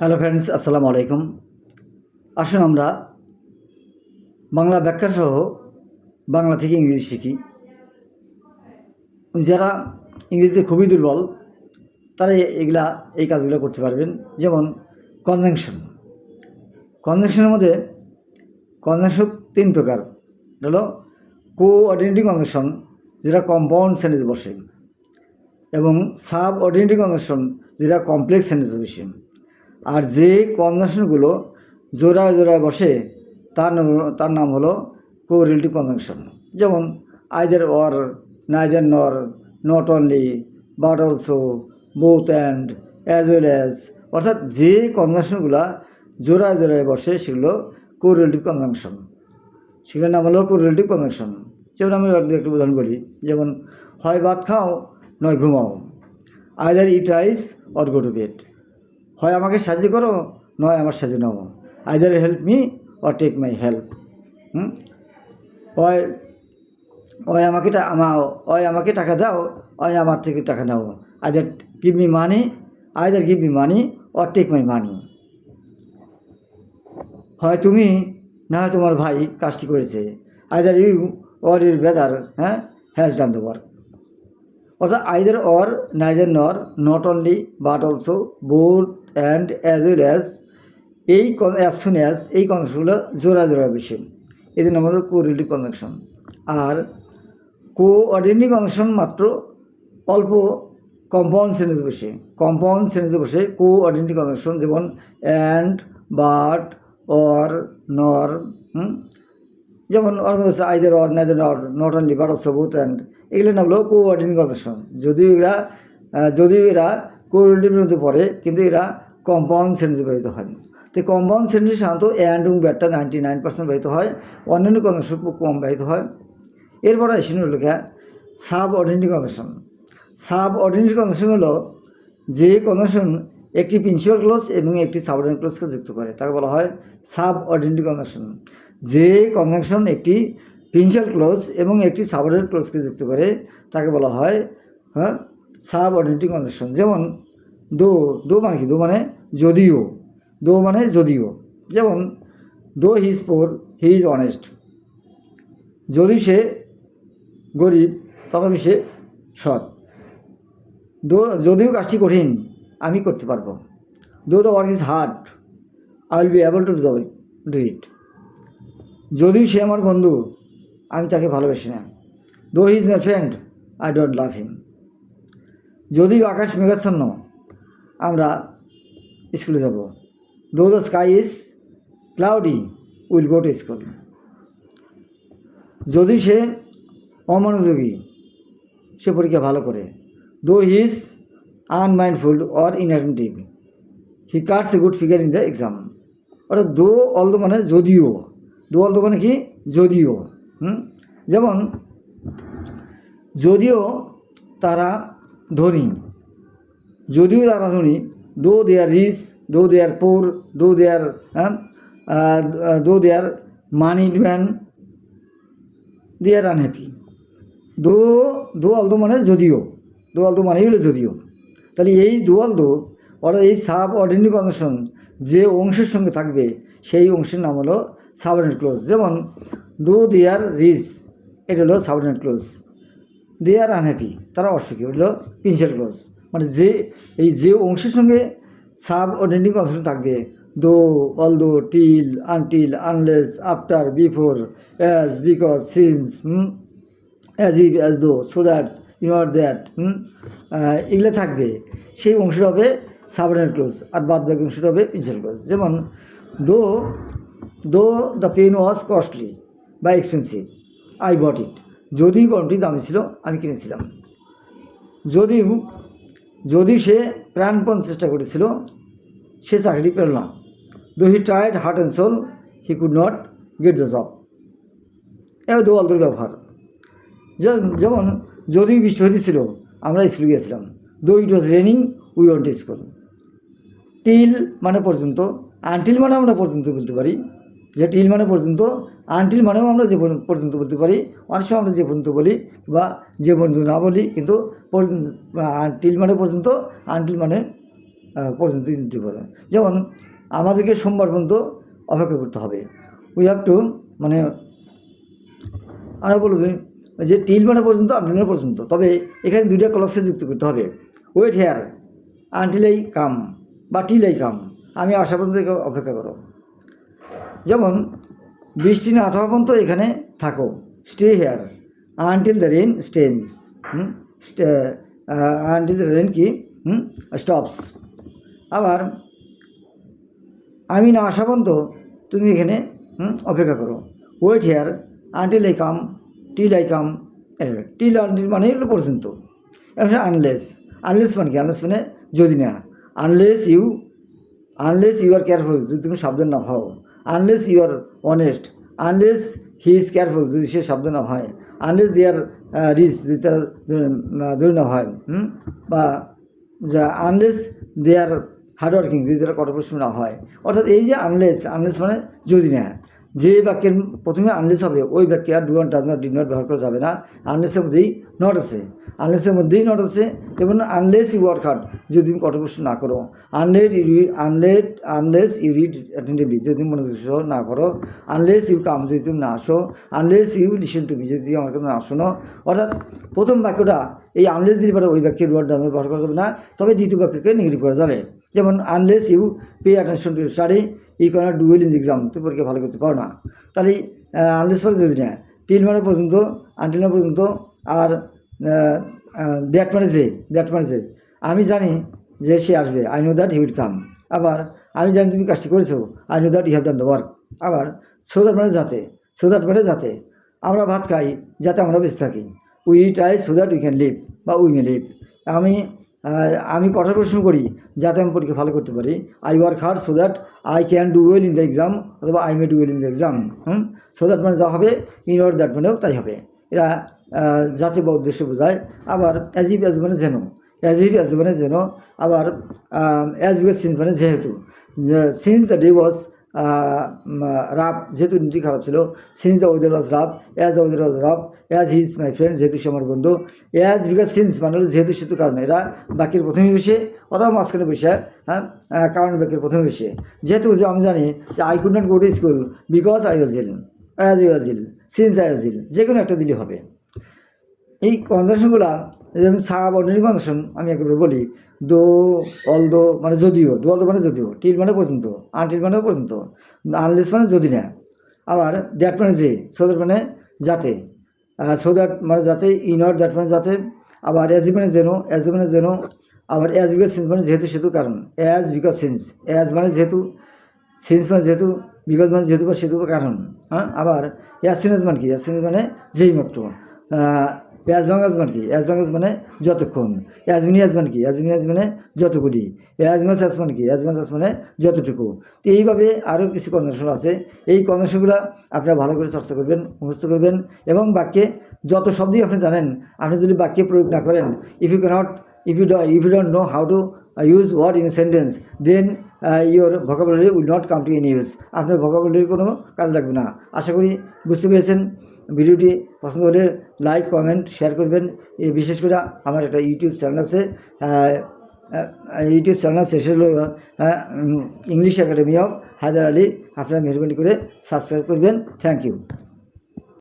Hello friends, আসসালামু আলাইকুম। আসুন আমরা বাংলা ব্যাখ্যা সহ বাংলা থেকে ইংরেজি শিখি। যারা ইংরেজিতে খুবই দুর্বল, তারা এগুলা, এই কাজগুলো করতে পারবেন। যেমন কনজাংশন কনজাংশনের মধ্যে কনজাংশন তিন প্রকার। হলো কো অর্ডিনেটিং কনজাংশন যেটা কম্পাউন্ড সেন্টেন্স বসে। এবং সাব অর্ডিনেটিং কনজাংশন যেটা কমপ্লেক্স সেন্টেন্স বসে। আর যে কনজাংশনগুলো জোড়ায় জোড়ায় বসে, তার তার নাম হলো কোরিলেটিভ কনজাংশন যেমন either or neither nor not only but also both and as well as অর্থাৎ যে কনজাংশনগুলো জোড়ায় জোড়ায় বসে, সেগুলো কোরিলেটিভ কনজাংশন সেগুলোর নাম হলো কোরিলেটিভ কনজাংশন যেমন আমি একটু উদাহরণ বলি, যেমন হয় ভাত খাও, নয় ঘুমাও। Either eat rice or go to bed হয় আমাকে সাহায্য করো, নয় আমার সাহায্য নাও। Either help me or take my help hmm? হয় ওই আমাকে আমা, ওই আমাকে টাকা দাও, ওই আমার থেকে টাকা নাও। Either give me money either give me money or take my money হয় তুমি, না তোমার ভাই কাজটি করেছে। Either you or your brother হ্যাঁ হ্যাজ ডান দ্য ওয়ার্ক অর্থাৎ either or neither nor not only but also both and as well as এই অ্যাজ সুন অ্যাজ এই কনজাংশনগুলো জোড়া জোড়া বিষয় এদের নাম হলো কোরিলেটিভ কনজাংশন আর কো অর্ডিনেটিভ কনজাংশন মাত্র অল্প কম্পাউন্ড সেন্টেন্স বসে। কম্পাউন্ড সেন্টেন্সে বসে কো অর্ডিনেটিভ কনজাংশন যেমন অ্যান্ড বাট অর নর যেমন or either or neither nor not only but also both and এগুলোর নাম হলো কোঅর্ডিনেটিং কনজাংশন যদিও এরা যদিও এরা কোঅর্ডিনেটিভের মধ্যে পড়ে, কিন্তু এরা কম্পাউন্ড সেন্টেন্সে ব্যবহৃত হয় না। তো কম্পাউন্ড সেন্টেন্স সাধারণত অ্যান্ড এবং ব্যাটটা নাইনটি নাইন পার্সেন্ট ব্যবহৃত হয়, অন্যান্য কনজাংশন খুব কম ব্যবহৃত হয়। এরপরে আসেন হলো subordinating conjunction subordinating conjunction হলো যে কনজাংশন একটি প্রিন্সিপাল ক্লোজ এবং একটি সাবঅর্ডিনেট ক্লোজকে যুক্ত করে। তাকে বলা হয় সাব অর্ডিনেটিং কনজাংশন যে কনজাংশন একটি প্রিন্সিপাল ক্লোজ এবং একটি সাবঅর্ডিনেট ক্লোজকে যুক্ত করে তাকে বলা হয় হ্যাঁ সাব অর্ডিনেটিং কনজাংশন যেমন, দো দো মানে কি? দো মানে যদিও। দো মানে যদিও। যেমন, though he is poor he is honest যদি সে গরিব তথাপি সে সৎ। দো, যদিও কাজটি কঠিন, আমি করতে পারব। Though the work is hard I will be able to do it যদিও সে আমার বন্ধু আমি তাকে ভালোবাসি না though he is my friend I don't love him যদিও আকাশ মেঘাচ্ছন্ন, আমরা স্কুলে যাব। Though the sky is cloudy will go to school যদি সে অমনোযোগী, সে পরীক্ষা ভালো করে। Though his unmindful or inattentive he cuts a good figure in the exam অর্থাৎ দো অল দো মানে যদিও। দো অল মানে কি? যদিও। হুম? যেমন, যদিও তারা ধনী, যদিও তারা ধনী, দো দে আর রিচ, দো দে আর পোর, দো দে আর দো দে আর মানিড ম্যান, দে আর আনহ্যাপি। দো দো আলদো মানে যদিও, দো আলদো মানেই হলো যদিও। তাহলে এই দো আলদো অর্থাৎ এই সাব অর্ডিনারি কনজাংশন যে অংশের সঙ্গে থাকবে, সেই অংশের নাম হলো সাবঅর্ডিনেট ক্লোজ। যেমন দো আর রিচ এটা হলো subordinate clause they are unhappy তারা অসুখী। হলো প্রিন্সিপাল ক্লোজ মানে যে, এই যে অংশের সঙ্গে সাব অর্ডিনারি কনজাংশন থাকবে though all though till until unless after before as because since as even as though so that you are that এগুলো থাকবে। সেই অংশটা হবে সাবঅর্ডিনেট ক্লোজ আর বাদ বাকি অংশটা হবে প্রিন্সিপাল ক্লোজ যেমন though though the pen was costly বা এক্সপেন্সিভ আই বট ইট যদি গরমটি দামি ছিল, আমি কিনেছিলাম। যদিও যদি সে প্রাণপণ চেষ্টা করেছিল, সে চাকরি পেল না। Though he tried heart and soul he could not get the job এবার দো অল্পের ব্যবহার। যেমন যদি বৃষ্টি হতেছিল আমরা স্কুলে গিয়েছিলাম। Though it was raining we want school till মানে পর্যন্ত আনটিল মানে আমরা পর্যন্ত বলতে পারি যে টিল মানে পর্যন্ত আনটিল মানেও আমরা যে পর্যন্ত- বলতে পারি, অনেক সময় আমরা যে পর্যন্ত বলি বা যে পর্যন্ত না বলি, কিন্তু টিল মানে পর্যন্ত আনটিল মানে পর্যন্ত দিতে পারে যেমন, আমাদেরকে সোমবার পর্যন্ত অপেক্ষা করতে হবে। উই হ্যাভ টু মানে আমরা বলবে যে টিল মানে পর্যন্ত আন্টিল পর্যন্ত। তবে এখানে দুইটা ক্লসে যুক্ত করতে হবে। ওয়েট হেয়ার আনটিল কাম বা টিল এই কাম আমি আসা পর্যন্ত অপেক্ষা করো। যেমন, বৃষ্টি না থাকা পর্যন্ত এখানে থাকো। Stay here until the rain স্টেন্স until the rain কি? স্টপস আবার, আমি না আসা পর্যন্ত তুমি এখানে অপেক্ষা করো। Wait here until I come till I come till until মানে এগুলো পর্যন্ত। এখন আনলেস আনলেস মানে কি? আনলেস মানে যদি না। Unless you unless you are careful যদি তুমি সাবধান না হও। Unless you are honest unless he is careful যদি সে সাবধান না হয় আনলেস দে আর রিচ যদি তারা দূর না হয়, হুম? বা যা আনলেস দে আর হার্ডওয়ার্কিং যদি তারা কঠোর পরিশ্রম না হয় অর্থাৎ এই যে আনলেস আনলেস মানে যদি না যে বাক্যের প্রথমে আনলেস হবে, ওই বাক্যে আর do not does not not ব্যবহার করা যাবে না। আনলেসের মধ্যেই নট আছে। আনলেসের মধ্যেই নট আছে, যেমন আনলেস ইউ ওয়ার্ক হার্ড যদি তুমি কঠোর পরিশ্রম না করো। Unlet you unlet unless you read attentively যদি তুমি মনোযোগ না করো। আনলেস ইউ কাম যদি তুমি না আসো unless you listen to me যদি আমার কথা না শোনো। অর্থাৎ প্রথম বাক্যটা, এই আনলেস দিলে পরে ওই বাক্যের ওয়ার্ড ডান ব্যবহার করা যাবে না। তবে দ্বিতীয় বাক্যকে নেগেটিভ করা যাবে। যেমন unless you pay attention to study you cannot do well exam তুমি পরীক্ষা ভালো করতে পারো না। তাহলে আনলেস পরে যদি না তিন মানে পর্যন্ত আনটিল মানে পর্যন্ত, আর দ্যাট মানে যে দ্যাট মানে যে আমি জানি যে সে আসবে I know that he will come আবার, আমি জানি তুমি কাজটি করেছ I know that you have done the work আবার সো দ্যাট মানে যাতে সো দ্যাট মানে যাতে, আমরা ভাত খাই, যাতে আমরা বেঁচে থাকি। We eat I so that we can live বা উই মে লিভ আমি আমি কঠোর পরিশ্রম করি যাতে আমি পরীক্ষা ভালো করতে পারি। I work hard so that I can do well in the exam অথবা I may do well in the exam hmm? So that মানে যা হবে ইন অর দ্যাট মানেও তাই হবে। এরা জাতি বা উদ্দেশ্য বোঝায়। আবার অ্যাজিভ অ্যাজ মানে যেন। অ্যাজিভ অ্যাজ মানে যেন। আবার অ্যাজ বিকজ সিন্স মানে যেহেতু। Since the day was rough যেহেতু দিনটি খারাপ ছিল since the weather was rough as the weather was rough as his my friend যেহেতু সে আমার বন্ধু অ্যাজ বিকজ সিন্স মানে হলো যেহেতু সেতু কারণে, এরা বাকির প্রথমে বসে, অথবা মাঝখানে বসে হ্যাঁ কারণ বাকির প্রথমে বসে। যেহেতু যে আমি জানি যে I could not go to school because I was ill as you was ill since I was ill যে কোনো একটা দিলে হবে। এই কনজাকশনগুলা যেমন অর্ডিনারি কনজাকশন আমি একেবারে বলি, দো অল দো মানে যদিও, দো অল দো মানে যদিও, টিল মানে পর্যন্ত, আনটিল মানে পর্যন্ত, আনলেস মানে যদি না, আবার দ্যাট মানে যে, সো দ্যাট মানে যাতে সো দ্যাট মানে যাতে, ইনর দ্যাট মানে যাতে, আবার অ্যাজ মানে যেন, অ্যাজ মানে যেন, আবার অ্যাজ বিকজ সিন্স মানে যেহেতু সেতু কারণ, অ্যাজ বিকজ সিন্স, অ্যাজ মানে যেহেতু, সিন্স মানে যেহেতু, বিকজ মানে যেহেতু বা কারণ হ্যাঁ আবার অ্যাসিনেস মানে কি অ্যাসিনেস মানে যেই মাত্র অ্যাজ লং অ্যাজ মানে কি? অ্যাজ লং অ্যাজ মানে যতক্ষণ। অ্যাজ মিনি অ্যাজ মানে কি? অ্যাজ মিনি অ্যাজ মানে যতগুলি অ্যাজ মাস অ্যাজ মানে কি? অ্যাজ মাস অ্যাজ মানে যতটুকু। তো এইভাবে আরও কিছু কন্ডিশন আছে। এই কন্ডিশনগুলো আপনারা ভালো করে চর্চা করবেন মুখস্থ করবেন এবং বাক্যে যত শব্দই আপনি জানেন আপনি যদি বাক্যে প্রয়োগ না করেন if you can't if you don't know how to uh, use word in a sentence then uh, your vocabulary will not come to any আপনার vocabulary কোনো কাজ লাগবে না। আশা করি বুঝতে পেরেছেন। ভিডিওটি পছন্দ হলে লাইক, কমেন্ট, শেয়ার করবেন। বিশেষ করে আমার একটা ইউটিউব চ্যানেল আছে ইউটিউব চ্যানেল আছে, সেটা হলো English academy of Haider Ali. আপনারা মেহরবানি করে সাবস্ক্রাইব করবেন। Thank you.